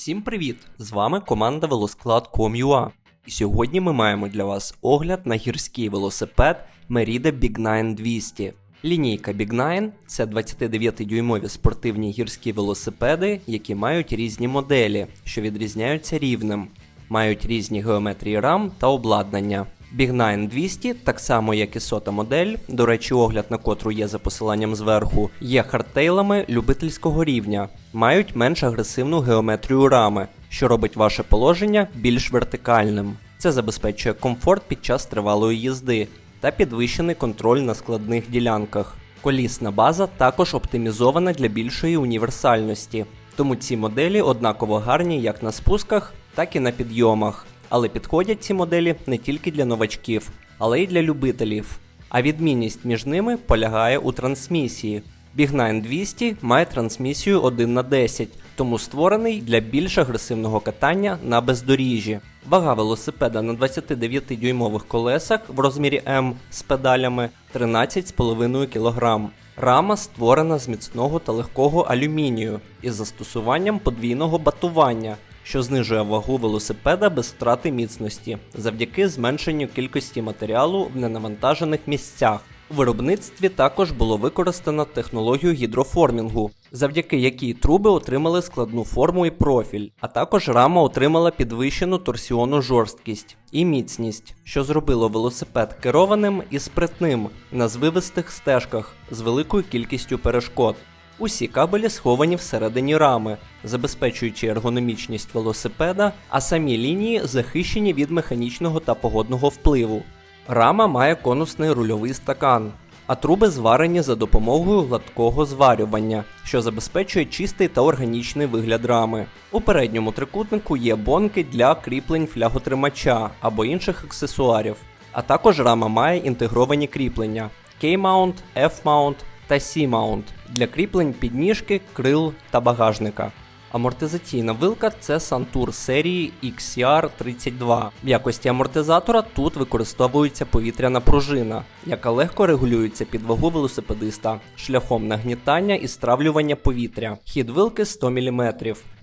Всім привіт! З вами команда Велосклад.com.ua. І сьогодні ми маємо для вас огляд на гірський велосипед Merida Big 9 200. Лінійка Big 9 – це 29-дюймові спортивні гірські велосипеди, які мають різні моделі, що відрізняються рівнем, мають різні геометрії рам та обладнання. Big 9 200, так само як і сота модель, до речі, огляд на котру є за посиланням зверху, є хардтейлами любительського рівня, мають менш агресивну геометрію рами, що робить ваше положення більш вертикальним. Це забезпечує комфорт під час тривалої їзди та підвищений контроль на складних ділянках. Колісна база також оптимізована для більшої універсальності, тому ці моделі однаково гарні як на спусках, так і на підйомах. Але підходять ці моделі не тільки для новачків, але й для любителів. А відмінність між ними полягає у трансмісії. Big 200 має трансмісію 1 на 10, тому створений для більш агресивного катання на бездоріжжі. Вага велосипеда на 29-дюймових колесах в розмірі М з педалями 13,5 кг. Рама створена з міцного та легкого алюмінію із застосуванням подвійного батування, що знижує вагу велосипеда без втрати міцності завдяки зменшенню кількості матеріалу в ненавантажених місцях. У виробництві також було використано технологію гідроформінгу, завдяки якій труби отримали складну форму і профіль, а також рама отримала підвищену торсіонну жорсткість і міцність, що зробило велосипед керованим і спритним на звивистих стежках з великою кількістю перешкод. Усі кабелі сховані всередині рами, забезпечуючи ергономічність велосипеда, а самі лінії захищені від механічного та погодного впливу. Рама має конусний рульовий стакан, а труби зварені за допомогою гладкого зварювання, що забезпечує чистий та органічний вигляд рами. У передньому трикутнику є бонки для кріплень фляготримача або інших аксесуарів. А також рама має інтегровані кріплення K-mount, F-mount та C-mount для кріплень підніжки, крил та багажника. Амортизаційна вилка це Santur серії XCR32. В якості амортизатора тут використовується повітряна пружина, яка легко регулюється під вагу велосипедиста шляхом нагнітання і стравлювання повітря. Хід вилки 100 мм,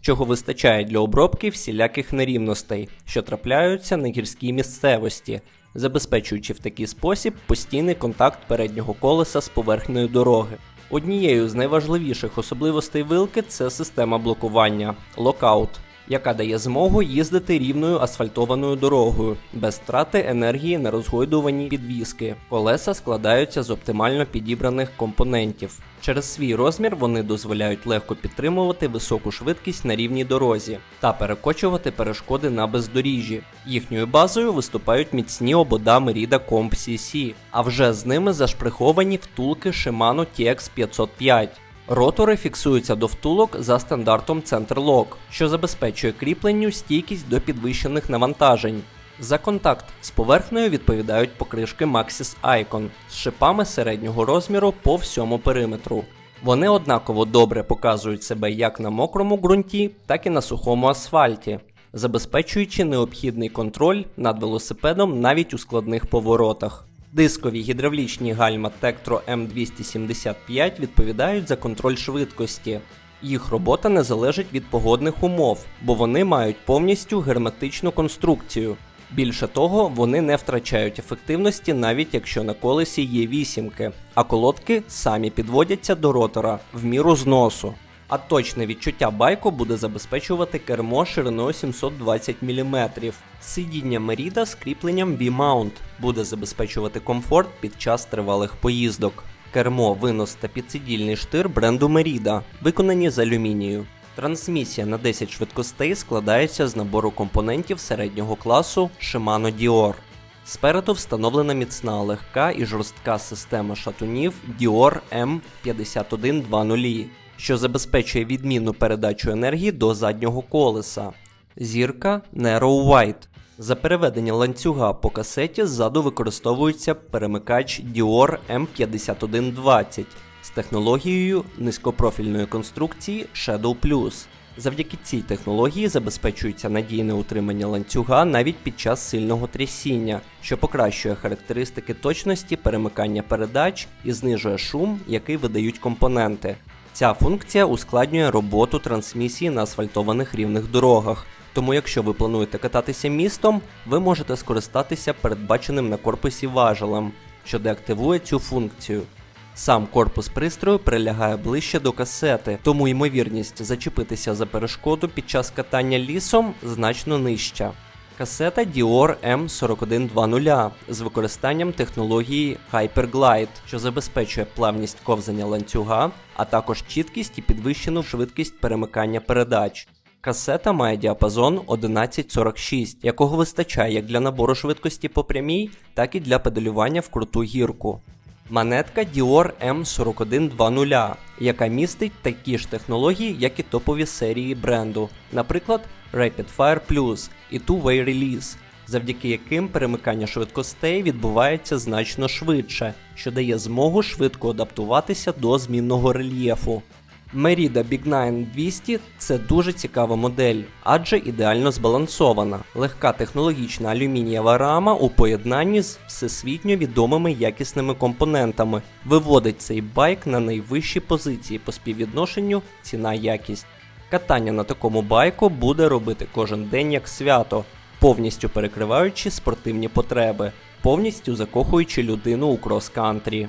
чого вистачає для обробки всіляких нерівностей, що трапляються на гірській місцевості, забезпечуючи в такий спосіб постійний контакт переднього колеса з поверхнею дороги. Однією з найважливіших особливостей вилки це система блокування локаут, яка дає змогу їздити рівною асфальтованою дорогою без втрати енергії на розгойдуванні підвіски. Колеса складаються з оптимально підібраних компонентів. Через свій розмір вони дозволяють легко підтримувати високу швидкість на рівній дорозі та перекочувати перешкоди на бездоріжжі. Їхньою базою виступають міцні обода Merida Comp CC, а вже з ними зашприховані втулки Shimano TX505. Ротори фіксуються до втулок за стандартом Center-Lock, що забезпечує кріпленню стійкість до підвищених навантажень. За контакт з поверхнею відповідають покришки Maxis Icon з шипами середнього розміру по всьому периметру. Вони однаково добре показують себе як на мокрому ґрунті, так і на сухому асфальті, забезпечуючи необхідний контроль над велосипедом навіть у складних поворотах. Дискові гідравлічні гальма Tektro M275 відповідають за контроль швидкості. Їх робота не залежить від погодних умов, бо вони мають повністю герметичну конструкцію. Більше того, вони не втрачають ефективності навіть якщо на колесі є вісімки, а колодки самі підводяться до ротора в міру зносу. А точне відчуття байку буде забезпечувати кермо шириною 720 мм. Сидіння Merida з кріпленням V-mount буде забезпечувати комфорт під час тривалих поїздок. Кермо, винос та підсидільний штир бренду Merida, виконані з алюмінію. Трансмісія на 10 швидкостей складається з набору компонентів середнього класу Shimano Dior. Спереду встановлена міцна легка і жорстка система шатунів Dior M5120, що забезпечує відмінну передачу енергії до заднього колеса. Зірка Narrow White. За переведення ланцюга по касеті ззаду використовується перемикач Dior M5120 з технологією низькопрофільної конструкції Shadow Plus. Завдяки цій технології забезпечується надійне утримання ланцюга навіть під час сильного трясіння, що покращує характеристики точності перемикання передач і знижує шум, який видають компоненти. Ця функція ускладнює роботу трансмісії на асфальтованих рівних дорогах. Тому, якщо ви плануєте кататися містом, ви можете скористатися передбаченим на корпусі важелем, що деактивує цю функцію. Сам корпус пристрою прилягає ближче до касети, тому ймовірність зачепитися за перешкоду під час катання лісом значно нижча. Касета Dior M4120 з використанням технології Hyperglide, що забезпечує плавність ковзання ланцюга, а також чіткість і підвищену швидкість перемикання передач. Касета має діапазон 1146, якого вистачає як для набору швидкості по прямій, так і для педалювання в круту гірку. Манетка Dior M4120, яка містить такі ж технології, як і топові серії бренду, наприклад, Rapid Fire Plus і Two-Way Release, завдяки яким перемикання швидкостей відбувається значно швидше, що дає змогу швидко адаптуватися до змінного рельєфу. Merida Big 9 200 це дуже цікава модель, адже ідеально збалансована. Легка технологічна алюмінієва рама у поєднанні з всесвітньо відомими якісними компонентами виводить цей байк на найвищі позиції по співвідношенню ціна-якість. Катання на такому байку буде робити кожен день як свято, повністю перекриваючи спортивні потреби, повністю закохуючи людину у крос-кантрі.